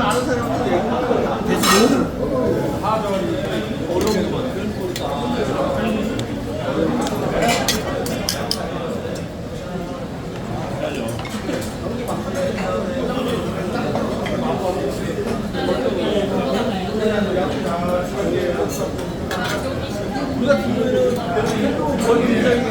아는 사람한테 대신 어려운 우리가 지금 거의 굉장히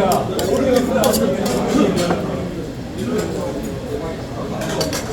그러니까. 우리가